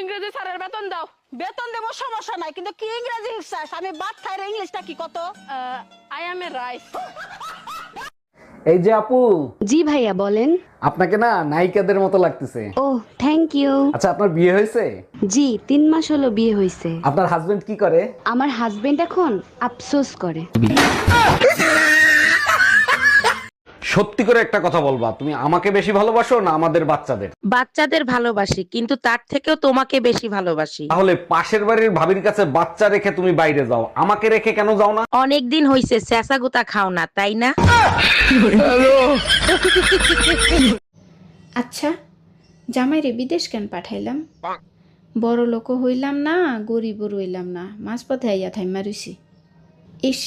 ইংরেজি স্যারের বেতন দাও। বেতন দেবো সমস্যা নাই কিন্তু কি ইংরেজি চাস আমি বাদ খাই রে, ইংলিশটা কি কত? আই এম এ রাইস এই যে আপু জি ভাইয়া বলেন। আপনাকে না নায়িকাদের মতো লাগতেছে। ও থ্যাংক ইউ আচ্ছা আপনার বিয়ে হয়েছে? জি তিন মাস হলো বিয়ে হয়েছে। আপনার হাজবেন্ড কি করে? আমার হাজবেন্ড এখন আফসোস করে। সত্যি করে একটা কথা বলবা তুমি আমাকে বেশি ভালোবাসো না আমাদের বাচ্চাদের? বাচ্চাদের ভালোবাসি কিন্তু তার থেকেও তোমাকে বেশি ভালোবাসি। তাহলে পাশের বাড়ির ভাবির কাছে বাচ্চা রেখে তুমি বাইরে যাও আমাকে রেখে কেন যাও না? অনেক দিন হইছে চেঁচা গুতা খাও না তাই না? আচ্ছা জামাইরে বিদেশ কেন পাঠাইলাম? বড় লোক হইলাম না গরিবও রইলাম না মাঝপথে আইয়া থাইমা রইছি। ইস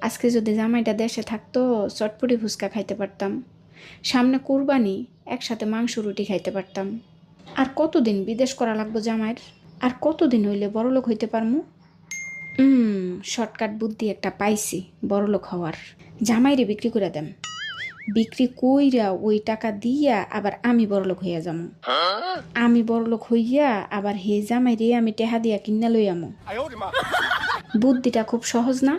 আজকে যদি জামাইটা দেশে থাকতো চটপটি ফুচকা খাইতে পারতাম। সামনে কুরবানি একসাথে মাংস রুটি খাইতে পারতাম। আর কতদিন বিদেশ করা লাগবো জামাইয়ের? আর কতদিন হইলে বড়লোক হইতে পারমু? হুম শর্টকাট বুদ্ধি একটা পাইছি বড়লোক হওয়ার। জামাইরে বিক্রি করে দেন। বিক্রি কইরা ওই টাকা দিয়া আবার আমি বড়লোক হইয়া যামু। আমি বড়লোক হইয়া আবার হে জামাই রে আমি টেহা দিয়া কিনা লই আমু। বুদ্ধিটা খুব সহজ না?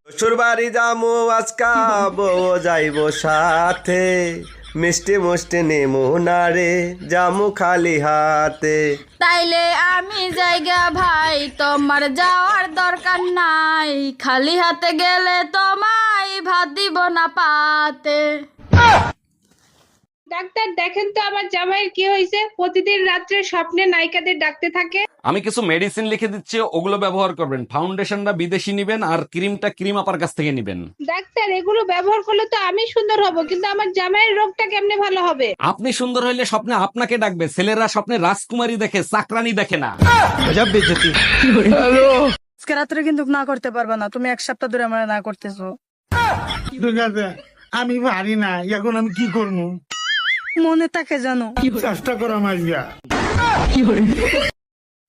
শ্বশুর বাড়ি যামু আজকা বউ যাইব সাথে। মিষ্টি মুষ্টি নেমু নারে জামু খালি হাতে। তাইলে আমি জায়গা ভাই তোমার যাওয়ার দরকার নাই। খালি হাতে গেলে তোমায় ভাত দিব না পাতে। ডাক্তার দেখেন তো আমার জামাইয়ের কি হয়েছে। প্রতিদিন রাত্রে স্বপ্নে নায়িকাদের ডাকতে থাকে। আমি কিছু মেডিসিন লিখে দিচ্ছি ওগুলো ব্যবহার করবেন। ফাউন্ডেশনটা বিদেশি নিবেন আর ক্রিমটা ক্রিম আপার কাছ থেকে নিবেন। ডাক্তার এগুলো ব্যবহার করলে তো আমি সুন্দর হব কিন্তু আমার জামাইয়ের রোগটা কেমনে ভালো হবে? আপনি সুন্দর হইলে স্বপ্নে আপনাকে ডাকবে ছেলেরা স্বপ্নে রাজকুমারী দেখে চাকরানি দেখে না। আজকে রাত্রে কিন্তু না করতে পারবে না তুমি এক সপ্তাহ ধরে আমার না করতেছো। ঠিক আছে আমি পারি না এখন আমি কি করব? মনে থাকে জানো। চেষ্টা করো মাইয়া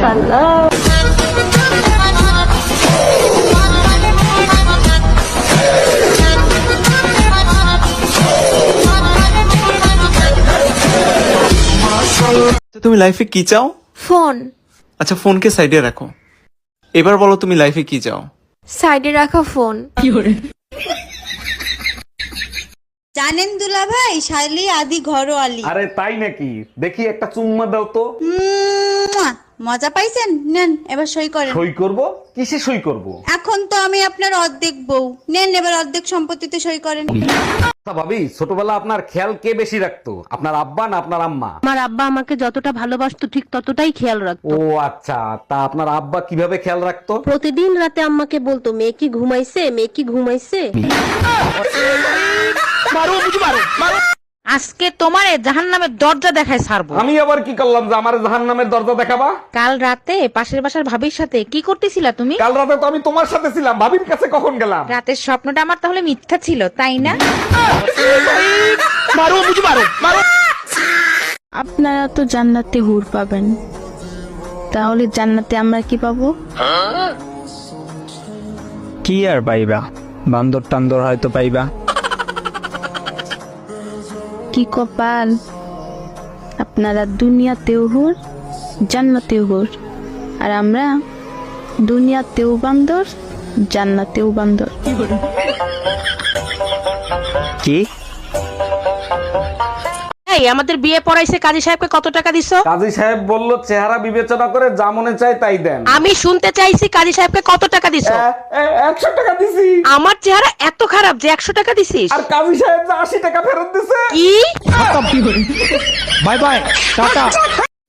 তুমি লাইফে কি চাও? ফোন। আচ্ছা ফোনকে সাইডে রাখো। এবার বলো তুমি লাইফে কি চাও? সাইডে রাখা ফোন। জানেন দুলা ভাই শালি আদি ঘরোয়ালি। আরে তাই নাকি? দেখি একটা চুম্মা দাও তো। মজা পাইছেন? নেন এবার সই করেন। সই করব? কিসে সই করব? এখন তো আমি আপনার অর্ধেক বউ। নেন এবার অর্ধেক সম্পত্তিতে সই করেন। আচ্ছা ভাবি ছোটবেলা আপনার খেয়াল কে বেশি রাখতো? আপনার আব্বা না আপনার আম্মা? আমার আব্বা আমাকে যতটা ভালোবাসতো ঠিক ততটাই খেয়াল রাখতো। ও আচ্ছা তা আপনার আব্বা কীভাবে খেয়াল রাখতো? প্রতিদিন রাতে আম্মাকে বলতো মেয়ে কি ঘুমাইছে? মেয়ে কি ঘুমাইছে? আজকে তোমারে জাহান নামের দরজা দেখায় ছাড়বো। আমি আবার কি করলাম যে আমার জাহান নামের দরজা দেখাবা? কাল রাতে পাশের বাসার ভাবির সাথে কি করতেছিলা তুমি? কাল রাতে তো আমি তোমার সাথে ছিলাম ভাবির কাছে কখন গেলাম? রাতের স্বপ্নটা আমার তাহলে মিথ্যা ছিল তাই না? আপনারা তো জান্নাতে হুর পাবেন। তাহলে জান্নাতে আমরা কি পাবো? কি আর পাইবা? বান্দর টান্দর হয়তো পাইবা। কি কপাল? আপনারা দুনিয়াতেও হুর জান্নাতেও হুর। আর আমরা দুনিয়াতেও বান্দর জান্নাতেও বান্দর। কি? এই আমাদের বিয়ে পড়াইছে কাজী সাহেবকে কত টাকা দিছো? কাজী সাহেব বলল চেহারা বিবেচনা করে যা মনে চাই তাই দেন। আমি শুনতে চাইছি কাজী সাহেবকে কত টাকা দিছো? একশো টাকা দিছি। আমার চেহারা এত খারাপ যে একশো টাকা দিছিস। আর কাজী সাহেব যে আশি টাকা ফেরত দিছে। কি? Bye bye tata.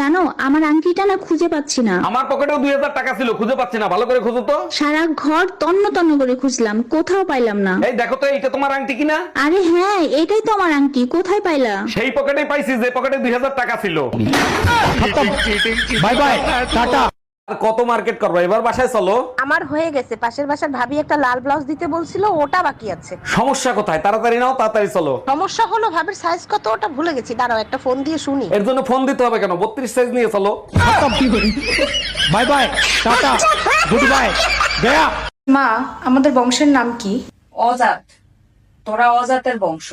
জানো আমার আংটিটা না খুঁজে পাচ্ছি না। আমার পকেটেও দুই হাজার টাকা ছিল খুঁজে পাচ্ছি না ভালো করে খুঁজো তো। সারা ঘর তন্ন তন্ন করে খুঁজলাম কোথাও পাইলাম না। এই দেখো তো এইটা তোমার আংটি কিনা? আরে হ্যাঁ এটাই তো আমার আংটি কোথায় পাইলা? সেই পকেটে পাইছি যে পকেটে দুই হাজার টাকা ছিল। Bye bye tata. আর কত মার্কেট করব? এবার বাসায় চলো। আমার হয়ে গেছে। পাশের বাসার ভাবি একটা লাল ব্লাউজ দিতে বলছিল ওটা বাকি আছে। সমস্যা কোথায়? তাড়াতাড়ি নাও তাড়াতাড়ি চলো। সমস্যা হলো ভাবির সাইজ কত ওটা ভুলে গেছি। দাঁড়াও একটা ফোন দিয়ে শুনি। এর জন্য ফোন দিতে হবে কেন? বত্রিশ সাইজ নিয়ে চলো। Bye bye tata good bye. Gaya. মা আমাদের বংশের নাম কি? অজাত। তোরা অজাতের বংশ।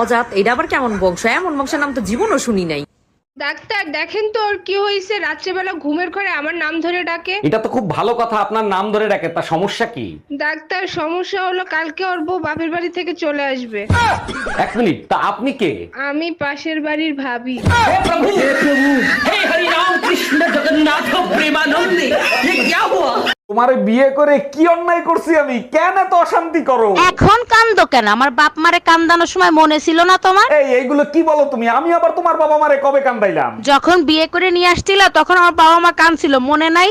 অজাত এটা আবার কেমন বংশ? এমন বংশের নাম তো জীবনও শুনি নাই। ডাক্তার দেখেন তো ওর কি হয়েছে। রাত্রেবেলা ঘুমের ঘরে আমার নাম ধরে ডাকে। এটা তো খুব ভালো কথা আপনার নাম ধরে ডাকে তা সমস্যা কি? ডাক্তার সমস্যা হলো কালকে ওর বউ বাপের বাড়ি থেকে চলে আসবে। এক মিনিট তা আপনি কে? আমি পাশের বাড়ির ভাবি। তোমারে বিয়ে করে কি অন্যায় করছি আমি? কেন এত অশান্তি করো? এখন কান্দো কেন? আমার বাপ মারে কান্দানোর সময় মনে ছিল না তোমার? এই এইগুলো কি বলো তুমি? আমি আবার তোমার বাবা মারে কবে কান্দাইলাম? যখন বিয়ে করে নিয়ে আসছিল তখন আমার বাবা মা কান্দছিল মনে নাই?